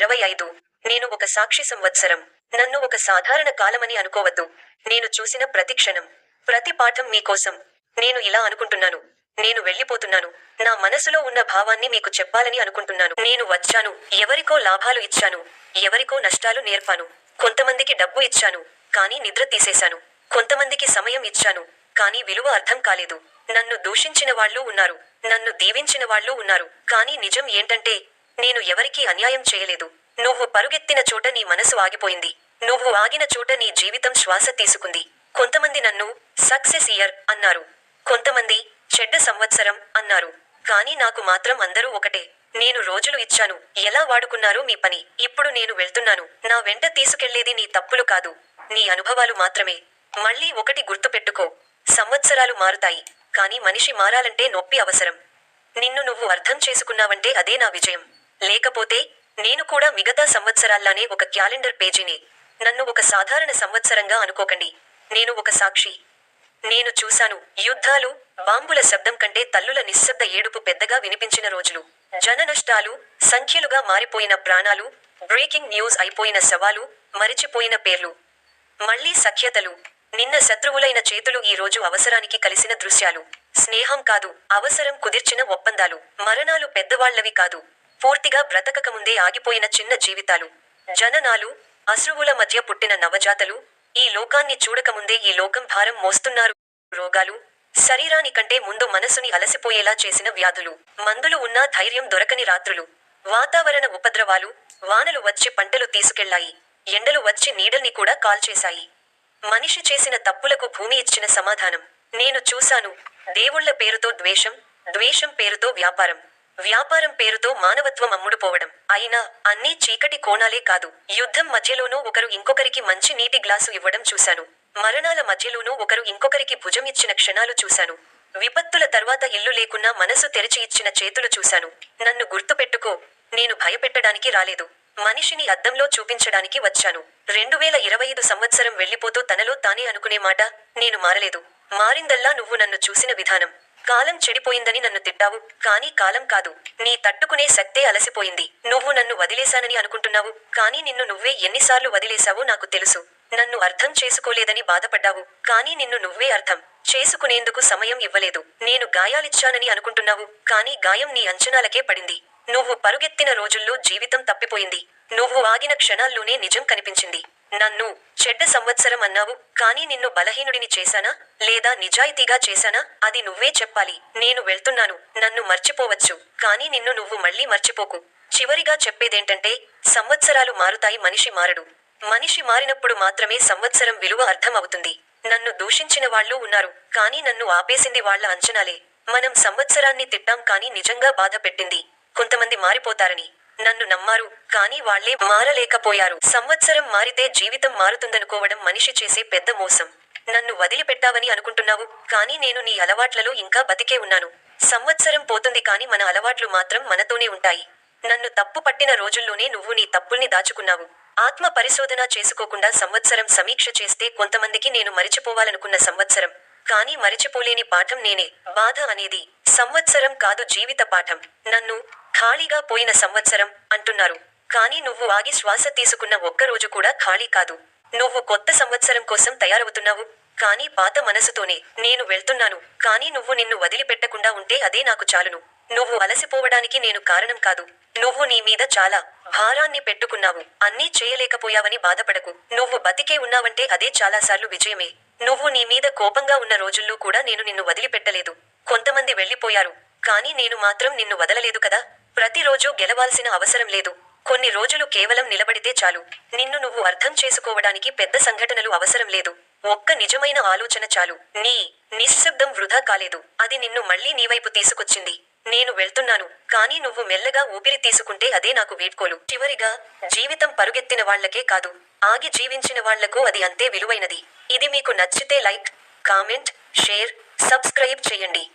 ఇరవై ఐదు. నేను ఒక సాక్షి సంవత్సరం. నన్ను ఒక సాధారణ కాలమని అనుకోవద్దు. నేను చూసిన ప్రతి క్షణం ప్రతి పాఠం మీకోసం నేను ఇలా అనుకుంటున్నాను. నేను వెళ్ళిపోతున్నాను. నా మనసులో ఉన్న భావాన్ని మీకు చెప్పాలని అనుకుంటున్నాను. నేను వచ్చాను. ఎవరికో లాభాలు ఇచ్చాను. ఎవరికో నష్టాలు నేర్పాను. కొంతమందికి డబ్బు ఇచ్చాను. కానీ నిద్ర తీసేశాను. కొంతమందికి సమయం ఇచ్చాను. కానీ విలువ అర్థం కాలేదు. నన్ను దూషించిన వాళ్ళు ఉన్నారు. నన్ను దీవించిన వాళ్ళు ఉన్నారు. కానీ నిజం ఏంటంటే నేను ఎవరికీ అన్యాయం చేయలేదు. నువ్వు పరుగెత్తిన చోట నీ మనసు ఆగిపోయింది. నువ్వు ఆగిన చోట నీ జీవితం శ్వాస తీసుకుంది. కొంతమంది నన్ను సక్సెస్ ఇయర్ అన్నారు. కొంతమంది చెడ్డ సంవత్సరం అన్నారు. కానీ నాకు మాత్రం అందరూ ఒకటే. నేను రోజులు ఇచ్చాను. ఎలా వాడుకున్నారో మీ పని. ఇప్పుడు నేను వెళ్తున్నాను. నా వెంట తీసుకెళ్ళేది నీ తప్పులు కాదు. నీ అనుభవాలు మాత్రమే. మళ్ళీ ఒకటి గుర్తుపెట్టుకో. సంవత్సరాలు మారుతాయి. కానీ మనిషి మారాలంటే నొప్పి అవసరం. నిన్ను నువ్వు అర్థం చేసుకున్నావంటే అదే నా విజయం. లేకపోతే నేను కూడా మిగతా సంవత్సరాల్లానే ఒక క్యాలెండర్ పేజీనే నన్ను ఒక సాధారణ సంవత్సరంగా అనుకోకండి. నేను ఒక సాక్షి. నేను చూశాను యుద్ధాలు బాంబుల శబ్దం కంటే తల్లుల నిశ్శబ్ద ఏడుపు పెద్దగా వినిపించిన రోజులు. జన నష్టాలు సంఖ్యలుగా మారిపోయిన ప్రాణాలు బ్రేకింగ్ న్యూస్ అయిపోయిన సవాలు మరిచిపోయిన పేర్లు. మళ్ళీ సఖ్యతలు. నిన్న శత్రువులైన చేతులు ఈ రోజు అవసరానికి కలిసిన దృశ్యాలు. స్నేహం కాదు అవసరం కుదిర్చిన ఒప్పందాలు. మరణాలు పెద్దవాళ్ళవి కాదు. పూర్తిగా బ్రతకకముందే ఆగిపోయిన చిన్న జీవితాలు. జననాలు అశ్రువుల మధ్య పుట్టిన నవజాతలు ఈ లోకాన్ని చూడకముందే ఈ లోకం భారం మోస్తున్నారు. రోగాలు శరీరానికంటే ముందు మనసుని అలసిపోయేలా చేసిన వ్యాధులు. మందులు ఉన్నా ధైర్యం దొరకని రాత్రులు. వాతావరణ ఉపద్రవాలు వానలు వచ్చి పంటలు తీసుకెళ్ళాయి. ఎండలు వచ్చి నీడల్ని కూడా కాల్చేశాయి. మనిషి చేసిన తప్పులకు భూమి ఇచ్చిన సమాధానం. నేను చూశాను. దేవుళ్ళ పేరుతో ద్వేషం ద్వేషం పేరుతో వ్యాపారం. వ్యాపారం పేరుతో మానవత్వం అమ్ముడుపోవడం. అయినా అన్నీ చీకటి కోణాలే కాదు. యుద్ధం మధ్యలోనూ ఒకరు ఇంకొకరికి మంచి నీటి గ్లాసు ఇవ్వడం చూశాను. మరణాల మధ్యలోనూ ఒకరు ఇంకొకరికి భుజం ఇచ్చిన క్షణాలు చూశాను. విపత్తుల తర్వాత ఇల్లు లేకున్నా మనసు తెరిచి ఇచ్చిన చేతులు చూశాను. నన్ను గుర్తుపెట్టుకో నేను భయపెట్టడానికి రాలేదు. మనిషిని అద్దంలో చూపించడానికి వచ్చాను. రెండు వేల ఇరవై ఐదు సంవత్సరం వెళ్ళిపోతూ తనలో తానే అనుకునే మాట నేను మారలేదు. మారిందల్లా నువ్వు నన్ను చూసిన విధానం. కాలం చెడిపోయిందని నన్ను తిట్టావు. కానీ కాలం కాదు. నీ తట్టుకునే శక్తే అలసిపోయింది. నువ్వు నన్ను వదిలేశానని అనుకుంటున్నావు. కానీ నిన్ను నువ్వే ఎన్నిసార్లు వదిలేశావో నాకు తెలుసు. నన్ను అర్థం చేసుకోలేదని బాధపడ్డావు. కానీ నిన్ను నువ్వే అర్థం చేసుకునేందుకు సమయం ఇవ్వలేదు. నేను గాయాలిచ్చానని అనుకుంటున్నావు. కానీ గాయం నీ అంచనాలకే పడింది. నువ్వు పరుగెత్తిన రోజుల్లో జీవితం తప్పిపోయింది. నువ్వు ఆగిన క్షణాల్లోనే నిజం కనిపించింది. నన్ను చెడ్డ సంవత్సరం అన్నావు కానీ నిన్ను బలహీనుడిని చేశానా? లేదా నిజాయితీగా చేశానా? అది నువ్వే చెప్పాలి. నేను వెళ్తున్నాను. నన్ను మర్చిపోవచ్చు. కానీ నిన్ను నువ్వు మళ్ళీ మర్చిపోకు. చివరిగా చెప్పేదేంటంటే సంవత్సరాలు మారుతాయి మనిషి మారడు. మనిషి మారినప్పుడు మాత్రమే సంవత్సరం విలువ అర్థం అవుతుంది నన్ను దూషించిన వాళ్ళు ఉన్నారు కానీ నన్ను ఆపేసింది వాళ్ళ అంచనాలే. మనం సంవత్సరాన్ని తిట్టాం కానీ నిజంగా బాధ పెట్టింది. కొంతమంది మారిపోతారని. నన్ను నమ్మారు కానీ వాళ్ళే మారలేకపోయారు. సంవత్సరం మారితే జీవితం మారుతుందనుకోవడం మనిషి చేసే పెద్ద మోసం. నన్ను వదిలిపెట్టావని అనుకుంటున్నావు కానీ నేను నీ అలవాట్లలో ఇంకా బతికే ఉన్నాను. సంవత్సరం పోతుంది కానీ మన అలవాట్లు మాత్రం మనతోనే ఉంటాయి. నన్ను తప్పు పట్టిన రోజుల్లోనే నువ్వు నీ తప్పుల్ని దాచుకున్నావు. ఆత్మ పరిశోధన చేసుకోకుండా సంవత్సరం సమీక్ష చేస్తే కొంతమందికి నేను మరిచిపోవాలనుకున్న సంవత్సరం. కానీ మరిచిపోలేని పాఠం నేనే. బాధ అనేది సంవత్సరం కాదు జీవిత పాఠం. నన్ను ఖాళీగా పోయిన సంవత్సరం అంటున్నారు. కానీ నువ్వు ఆగి శ్వాస తీసుకున్న ఒక్క రోజు కూడా ఖాళీ కాదు. నువ్వు కొత్త సంవత్సరం కోసం తయారవుతున్నావు. కానీ పాత మనసుతోనే నేను వెళ్తున్నాను. కానీ నువ్వు నిన్ను వదిలిపెట్టకుండా ఉంటే అదే నాకు చాలును. నువ్వు అలసిపోవడానికి నేను కారణం కాదు. నువ్వు నీ మీద చాలా భారాన్ని పెట్టుకున్నావు. అన్నీ చేయలేకపోయావని బాధపడకు. నువ్వు బతికే ఉన్నావంటే అదే చాలాసార్లు విజయమే. నువ్వు నీ మీద కోపంగా ఉన్న రోజుల్లో కూడా నేను నిన్ను వదిలిపెట్టలేదు. కొంతమంది వెళ్ళిపోయారు. కానీ నేను మాత్రం నిన్ను వదలలేదు కదా? ప్రతిరోజు గెలవాల్సిన అవసరం లేదు. కొన్ని రోజులు కేవలం నిలబడితే చాలు. నిన్ను నువ్వు అర్థం చేసుకోవడానికి పెద్ద సంఘటనలు అవసరం లేదు. ఒక్క నిజమైన ఆలోచన చాలు. నీ నిశ్శబ్దం వృధా కాలేదు. అది నిన్ను మళ్ళీ నీ వైపు తీసుకొచ్చింది. నేను వెళ్తున్నాను కానీ నువ్వు మెల్లగా ఊపిరి తీసుకుంటే అదే నాకు వీడ్కోలు. చివరిగా జీవితం పరుగెత్తిన వాళ్ళకే కాదు. ఆగి జీవించిన వాళ్ళకు అది అంతే విలువైనది. ఇది మీకు నచ్చితే లైక్ కామెంట్ షేర్ సబ్స్క్రైబ్ చేయండి.